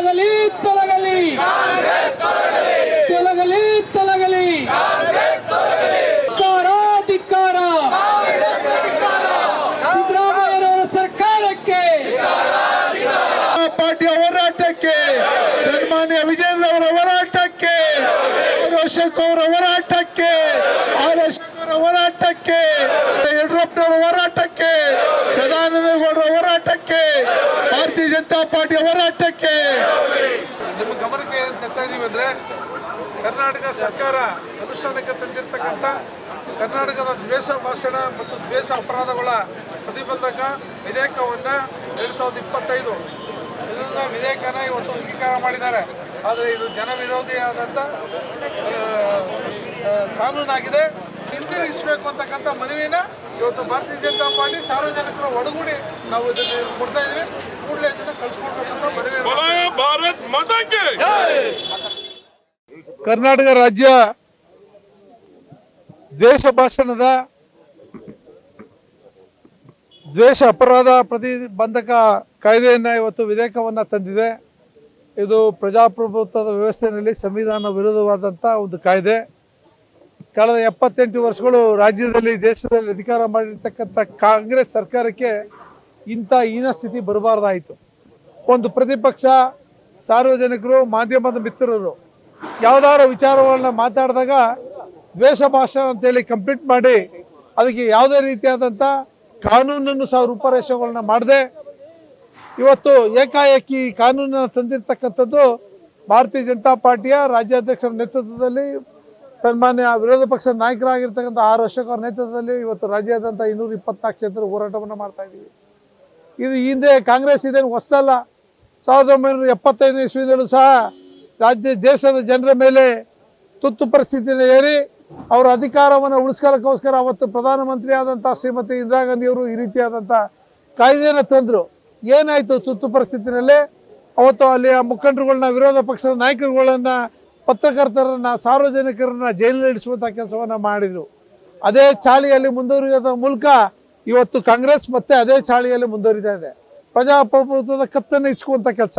ತೊಲಗಲಿ ತೊಲಗಲಿ. ತೊಲಗಲಿ ತೊಲಗಲಿ. ಕಾಂಗ್ರೆಸ್ ಧಿಕ್ಕಾರ ಸಿದ್ದರಾಮಯ್ಯನವರ ಸರ್ಕಾರಕ್ಕೆ. ಪಾರ್ಟಿಯ ಹೋರಾಟಕ್ಕೆ, ಸನ್ಮಾನ್ಯ ವಿಜೇಂದ್ರ ಅವರ ಹೋರಾಟಕ್ಕೆ ಅಶೋಕ್ ಅವರ ಹೋರಾಟಕ್ಕೆ ಅವರ ಹೋರಾಟಕ್ಕೆ, ಯಡಿಯೂರಪ್ಪನವರ ಹೋರಾಟಕ್ಕೆ, ಸದಾನಂದ ಗೌಡರ ಹೋರಾಟಕ್ಕೆ, ಭಾರತೀಯ ಜನತಾ ಪಾರ್ಟಿಯ ಹೋರಾಟಕ್ಕೆ ನಿಮ್ಮ ಗಮನಕ್ಕೆ ಇದ್ದೀವಿ ಅಂದರೆ ಕರ್ನಾಟಕ ಸರ್ಕಾರ ಅನುಷ್ಠಾನಕ್ಕೆ ತಂದಿರತಕ್ಕಂಥ ಕರ್ನಾಟಕದ ದ್ವೇಷ ಭಾಷಣ ಮತ್ತು ದ್ವೇಷ ಅಪರಾಧಗಳ ಪ್ರತಿಬಂಧಕ ವಿಧೇಯಕವನ್ನು ಎರಡು ಸಾವಿರದ ಇಪ್ಪತ್ತೈದು ಇದನ್ನ ವಿಧೇಯಕನ ಇವತ್ತು ಅಂಗೀಕಾರ ಮಾಡಿದ್ದಾರೆ. ಆದರೆ ಇದು ಜನ ವಿರೋಧಿಯಾದಂಥ ಆ, ಆ, ಕಾನೂನಾಗಿದೆ. ಹಿಂದಿರಿಸಬೇಕು ಅಂತಕ್ಕಂಥ ಮನವಿನ ಇವತ್ತು ಭಾರತೀಯ ಜನತಾ ಪಾರ್ಟಿ ಸಾರ್ವಜನಿಕರು ಒಡಗೂಡಿ ನಾವು ಇದನ್ನು ಕೊಡ್ತಾ ಇದ್ದೀವಿ. ಕರ್ನಾಟಕ ರಾಜ್ಯ ದ್ವೇಷ ಭಾಷಣದ ದ್ವೇಷ ಅಪರಾಧ ಪ್ರತಿಬಂಧಕ ಕಾಯ್ದೆಯನ್ನು ಇವತ್ತು ವಿಧೇಯಕವನ್ನು ತಂದಿದೆ. ಇದು ಪ್ರಜಾಪ್ರಭುತ್ವದ ವ್ಯವಸ್ಥೆಯಲ್ಲಿ ಸಂವಿಧಾನ ವಿರೋಧವಾದಂಥ ಒಂದು ಕಾಯ್ದೆ. ಕಳೆದ ಎಪ್ಪತ್ತೆಂಟು ವರ್ಷಗಳು ರಾಜ್ಯದಲ್ಲಿ, ದೇಶದಲ್ಲಿ ಅಧಿಕಾರ ಮಾಡಿರ್ತಕ್ಕಂಥ ಕಾಂಗ್ರೆಸ್ ಸರ್ಕಾರಕ್ಕೆ ಇಂಥ ಹೀನ ಸ್ಥಿತಿ ಬರಬಾರ್ದಾಯಿತು. ಒಂದು ಪ್ರತಿಪಕ್ಷ ಸಾರ್ವಜನಿಕರು, ಮಾಧ್ಯಮದ ಮಿತ್ರರು ಯಾವ್ದಾರ ವಿಚಾರಗಳನ್ನ ಮಾತಾಡಿದಾಗ ದ್ವೇಷ ಭಾಷಣ ಅಂತೇಳಿ ಕಂಪ್ಲೀಟ್ ಮಾಡಿ ಅದಕ್ಕೆ ಯಾವುದೇ ರೀತಿಯಾದಂಥ ಕಾನೂನನ್ನು ಸಹ ರೂಪರೇಷೆಗಳನ್ನ ಮಾಡದೆ. ಇವತ್ತು ಏಕಾಏಕಿ ಕಾನೂನನ್ನು ತಂದಿರ್ತಕ್ಕಂಥದ್ದು ಭಾರತೀಯ ಜನತಾ ಪಾರ್ಟಿಯ ರಾಜ್ಯಾಧ್ಯಕ್ಷರ ನೇತೃತ್ವದಲ್ಲಿ ಸನ್ಮಾನ್ಯ ವಿರೋಧ ಪಕ್ಷದ ನಾಯಕರಾಗಿರ್ತಕ್ಕಂಥ ಆರ್ ಅಶೋಕ್ ನೇತೃತ್ವದಲ್ಲಿ ಇವತ್ತು ರಾಜ್ಯಾದ್ಯಂತ ಇನ್ನೂರ ಇಪ್ಪತ್ನಾಲ್ಕು ಕ್ಷೇತ್ರ ಹೋರಾಟವನ್ನು ಮಾಡ್ತಾ ಇದ್ದೀವಿ. ಇದು ಹಿಂದೆ ಕಾಂಗ್ರೆಸ್ ಇದೇನು ಹೊಸದಲ್ಲ. ಸಾವಿರದ ಒಂಬೈನೂರ ಎಪ್ಪತ್ತೈದನೇ ಇಸ್ವಿನಲ್ಲೂ ಸಹ ರಾಜ್ಯ ದೇಶದ ಜನರ ಮೇಲೆ ತುತ್ತು ಪರಿಸ್ಥಿತಿಯನ್ನು ಏರಿ ಅವರ ಅಧಿಕಾರವನ್ನು ಉಳಿಸ್ಕೊಳ್ಳೋಕ್ಕೋಸ್ಕರ ಅವತ್ತು ಪ್ರಧಾನಮಂತ್ರಿ ಆದಂಥ ಶ್ರೀಮತಿ ಇಂದಿರಾ ಗಾಂಧಿಯವರು ಈ ರೀತಿಯಾದಂಥ ಕಾಯ್ದೆಯನ್ನು ತಂದರು. ಏನಾಯಿತು ತುತ್ತು ಪರಿಸ್ಥಿತಿನಲ್ಲಿ? ಅವತ್ತು ಅಲ್ಲಿಯ ಮುಖಂಡರುಗಳನ್ನ, ವಿರೋಧ ಪಕ್ಷದ ನಾಯಕರುಗಳನ್ನು, ಪತ್ರಕರ್ತರನ್ನ, ಸಾರ್ವಜನಿಕರನ್ನ ಜೈಲಿನಲ್ಲಿಡಿಸುವಂಥ ಕೆಲಸವನ್ನು ಮಾಡಿದರು. ಅದೇ ಚಾಳಿಯಲ್ಲಿ ಮುಂದುವರಿಯೋದ ಮೂಲಕ ಇವತ್ತು ಕಾಂಗ್ರೆಸ್ ಮತ್ತೆ ಅದೇ ಚಾಳಿಯಲ್ಲಿ ಮುಂದುವರಿತಾ ಇದೆ. ಪ್ರಜಾಪ್ರಭುತ್ವದ ಕತ್ತನ್ನು ಇಸ್ಕುವಂಥ ಕೆಲಸ.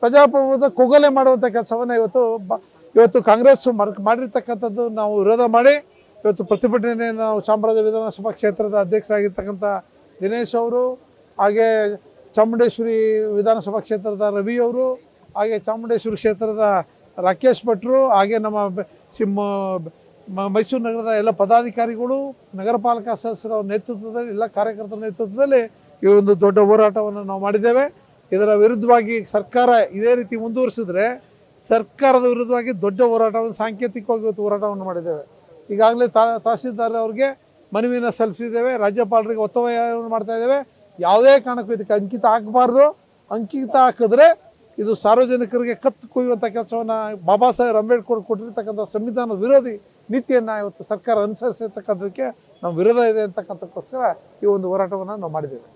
ಪ್ರಜಾಪ್ರಭುತ್ವ ಕೊಗಲೆ ಮಾಡುವಂಥ ಕೆಲಸವನ್ನು ಇವತ್ತು ಇವತ್ತು ಕಾಂಗ್ರೆಸ್ ಮರ್ ಮಾಡಿರ್ತಕ್ಕಂಥದ್ದು ನಾವು ವಿರೋಧ ಮಾಡಿ, ಇವತ್ತು ಪ್ರತಿಭಟನೆ ನಾವು ಚಾಮರಾಜ ವಿಧಾನಸಭಾ ಕ್ಷೇತ್ರದ ಅಧ್ಯಕ್ಷರಾಗಿರ್ತಕ್ಕಂಥ ದಿನೇಶ್ ಅವರು, ಹಾಗೆ ಚಾಮುಂಡೇಶ್ವರಿ ವಿಧಾನಸಭಾ ಕ್ಷೇತ್ರದ ರವಿ ಅವರು, ಹಾಗೆ ಚಾಮುಂಡೇಶ್ವರಿ ಕ್ಷೇತ್ರದ ರಾಕೇಶ್ ಭಟ್ರು, ಹಾಗೆ ನಮ್ಮ ಸಿಮ್ಮ ಮೈಸೂರು ನಗರದ ಎಲ್ಲ ಪದಾಧಿಕಾರಿಗಳು, ನಗರ ಪಾಲಿಕಾ ಸದಸ್ಯರ ನೇತೃತ್ವದಲ್ಲಿ, ಎಲ್ಲ ಕಾರ್ಯಕರ್ತರ ನೇತೃತ್ವದಲ್ಲಿ ಈ ಒಂದು ದೊಡ್ಡ ಹೋರಾಟವನ್ನು ನಾವು ಮಾಡಿದ್ದೇವೆ. ಇದರ ವಿರುದ್ಧವಾಗಿ ಸರ್ಕಾರ ಇದೇ ರೀತಿ ಮುಂದುವರಿಸಿದ್ರೆ ಸರ್ಕಾರದ ವಿರುದ್ಧವಾಗಿ ದೊಡ್ಡ ಹೋರಾಟವನ್ನು, ಸಾಂಕೇತಿಕವಾಗಿ ಇವತ್ತು ಹೋರಾಟವನ್ನು ಮಾಡಿದ್ದೇವೆ. ಈಗಾಗಲೇ ತಹಸೀಲ್ದಾರ್ ಅವರಿಗೆ ಮನವಿಯನ್ನು ಸಲ್ಲಿಸಿದ್ದೇವೆ, ರಾಜ್ಯಪಾಲರಿಗೆ ಒತ್ತಾಯವನ್ನು ಮಾಡ್ತಾ ಇದ್ದೇವೆ. ಯಾವುದೇ ಕಾರಣಕ್ಕೂ ಇದಕ್ಕೆ ಅಂಕಿತ ಹಾಕಬಾರ್ದು. ಅಂಕಿತ ಹಾಕಿದ್ರೆ ಇದು ಸಾರ್ವಜನಿಕರಿಗೆ ಕತ್ತು ಕೊಯ್ಯುವಂಥ ಕೆಲಸವನ್ನು ಬಾಬಾ ಸಾಹೇಬ್ ಅಂಬೇಡ್ಕರ್ ಕೊಟ್ಟಿರ್ತಕ್ಕಂಥ ಸಂವಿಧಾನದ ವಿರೋಧಿ ನೀತಿಯನ್ನು ಇವತ್ತು ಸರ್ಕಾರ ಅನುಸರಿಸಿರ್ತಕ್ಕಂಥದಕ್ಕೆ ನಮ್ಮ ವಿರೋಧ ಇದೆ ಅಂತಕ್ಕಂಥಕ್ಕೋಸ್ಕರ ಈ ಒಂದು ಹೋರಾಟವನ್ನು ನಾವು ಮಾಡಿದ್ದೇವೆ.